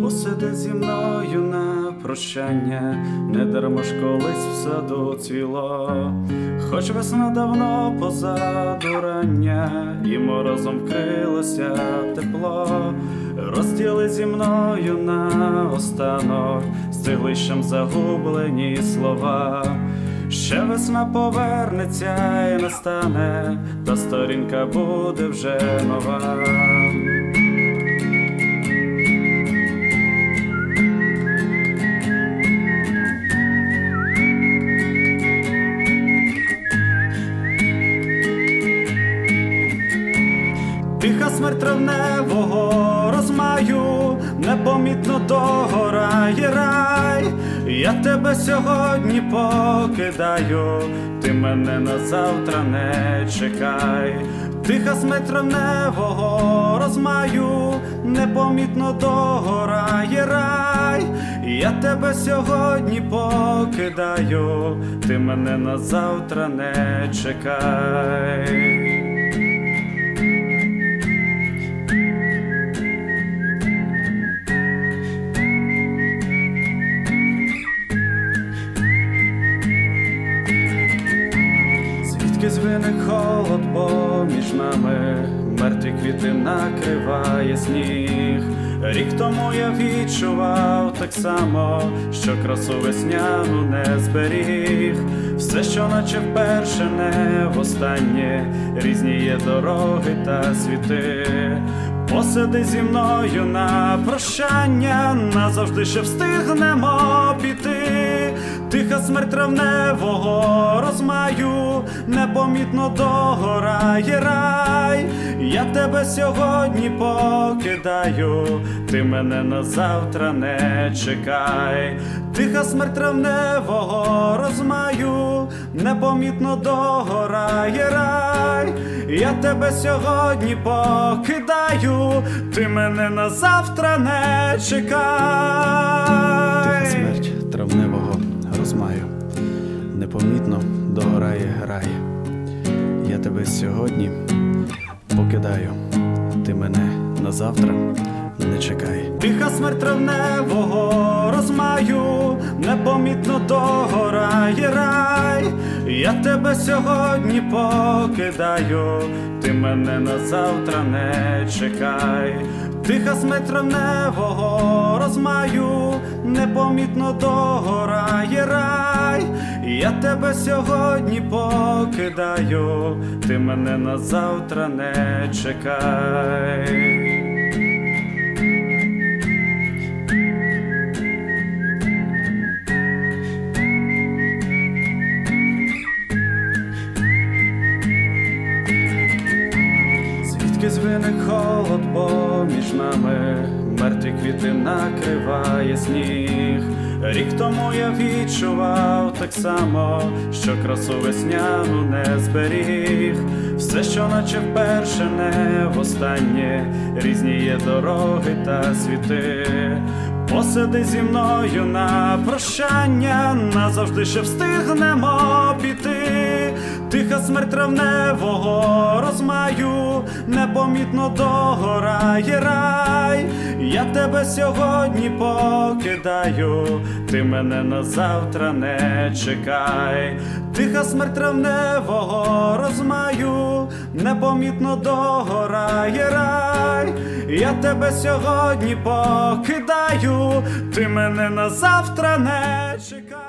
посиди зі мною на прощання, не дарма ж колись в саду цвіло, хоч весна давно позаду рання, і морозом вкрилося тепло, розділи зі мною на останок, стиглищем загублені слова. Ще весна повернеться і настане, та сторінка буде вже нова. Смерть травневого розмаю, непомітно догорає рай. Я тебе сьогодні покидаю, ти мене на завтра не чекай. Тиха смерть травневого розмаю, непомітно догорає рай. Я тебе сьогодні покидаю, ти мене на завтра не чекай. Холод поміж нами, мертві квіти накриває сніг. Рік тому я відчував так само, що красу весняну не зберіг. Все, що наче вперше, не востаннє, різні є дороги та світи. Посиди зі мною на прощання, назавжди ще встигнемо піти. Тиха смерть травневого розмаю, непомітно догорає рай. Я тебе сьогодні покидаю, ти мене на завтра не чекай. Тиха смерть травневого розмаю, непомітно догорає рай. Я тебе сьогодні покидаю, ти мене на завтра не чекай. Тиха смерть травневого розмаю, непомітно догорає рай. Я тебе сьогодні покидаю, ти мене на завтра не чекай. Тиха смерть травневого розмаю, непомітно догорає рай. Я тебе сьогодні покидаю, ти мене на завтра не чекай. Тиха смерть травневого розмаю, непомітно догорає рай. Я тебе сьогодні покидаю, ти мене на завтра не чекай. Поміж нами, мертві квіти накриває сніг. Рік тому я відчував так само, що красу весняну не зберіг. Все, що наче вперше, не востаннє, різні є дороги та світи. Посиди зі мною на прощання, назавжди ще встигнемо піти. Смерть травневого розмаю, непомітно догорає рай. Я тебе сьогодні покидаю, ти мене на завтра не чекай. Тиха смерть травневого розмаю, непомітно догорає рай. Я тебе сьогодні покидаю, ти мене на завтра не чекай.